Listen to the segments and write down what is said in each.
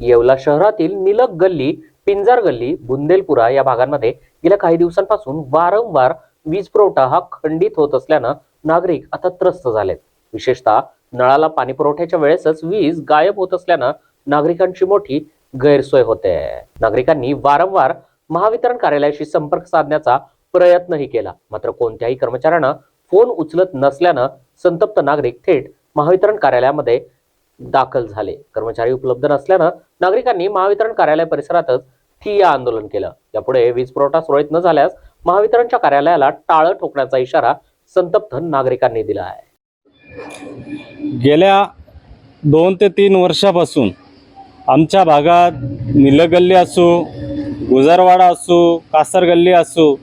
येवला शहरातील निलक गल्ली पिंजार गल्ली बुंदेलपुरा या भागांमध्ये गेल्या काही दिवसांपासून वारंवार वीज पुरवठा हा खंडित होत असल्यानं नागरिक आता त्रस्त झालेत. विशेषतः नळाला पाणी पुरवठ्याच्या वेळेसच वीज गायब होत असल्यानं नागरिकांची मोठी गैरसोय होते. नागरिकांनी वारंवार महावितरण कार्यालयाशी संपर्क साधण्याचा प्रयत्नही केला. मात्र कोणत्याही कर्मचाऱ्यानं फोन उचलत नसल्यानं संतप्त नागरिक थेट महावितरण कार्यालयामध्ये दाखल झाले. कर्मचारी उपलब्ध नसल्यानं नागरिकांनी महावितरण कार्यालय परिसरातच ठिय्या आंदोलन केलं. यापुढे वीज पुरवठा सुरळीत न झाल्यास महावितरणच्या कार्यालयाला टाळं ठोकण्याचा इशारा संतप्त नागरिकांनी दिला आहे. गेल्या दोन ते तीन वर्षापासून आमच्या भागात निलगल्ली असो गुजरवाडा असो कासरगल्ली असू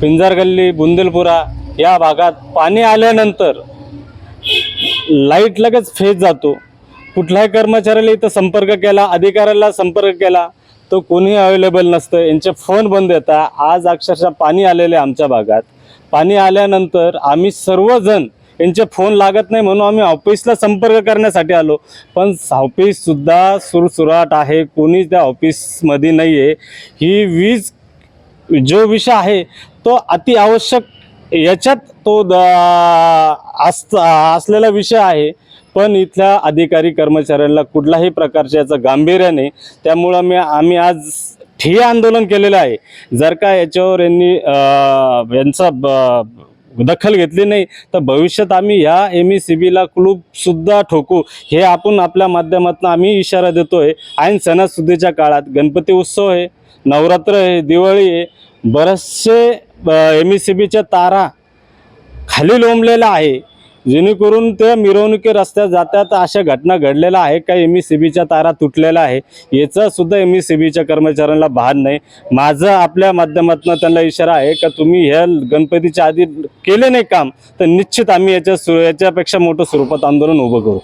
असो बुंदेलपुरा या भागात पाणी आल्यानंतर लाइट लगेच फेज जातो. कुठल्याही कर्मचाऱ्याला इथं संपर्क केला अधिकाऱ्याला संपर्क केला तो कोणीही अवेलेबल नसतं. यांचे फोन बंद येतात आज अक्षरशः पाणी आलेले आहे आमच्या भागात. पाणी आल्यानंतर आम्ही सर्वजण यांचे फोन लागत नाही म्हणून आम्ही ऑफिसला संपर्क करण्यासाठी आलो. पण ऑफिससुद्धा सुरसुराट आहे. कोणीच त्या ऑफिसमध्ये नाही आहे ही वीज जो विषय आहे तो अति आवश्यक याच्यात तो द असलेला विषय आहे. पण इथल्या अधिकारी कर्मचाऱ्यांना कुठल्याही प्रकारच्या याचं गांभीर्य नाही. त्यामुळं मी आम्ही आज ठिय्या आंदोलन केलेलं आहे. जर का याच्यावर यांनी यांचा ब- दखल घेतली नाही तर भविष्यात आम्ही ह्या एम ई सी बीला क्लूबसुद्धा ठोकू. हे आपण आपल्या माध्यमातून आम्ही इशारा देतो आहे आणि सणासुदीच्या काळात गणपती उत्सव आहे नवरात्र आहे दिवाळी आहे. बरेचसे एम ई सी बीच्या तारा खाली लोंबलेल्या आहे. जेणेकरून ते मिरवणुकी रस्त्यात जातात अशा घटना घडलेल्या आहे का एम ई सी बीच्या तारा तुटलेल्या आहे याचासुद्धा एम ई सी बीच्या कर्मचाऱ्यांना भान नाही. माझं आपल्या माध्यमातून त्यांना इशारा आहे का तुम्ही ह्या गणपतीच्या आधी केले नाही काम तर निश्चित आम्ही याच्या सु याच्यापेक्षा मोठं स्वरूपात आंदोलन उभं करू.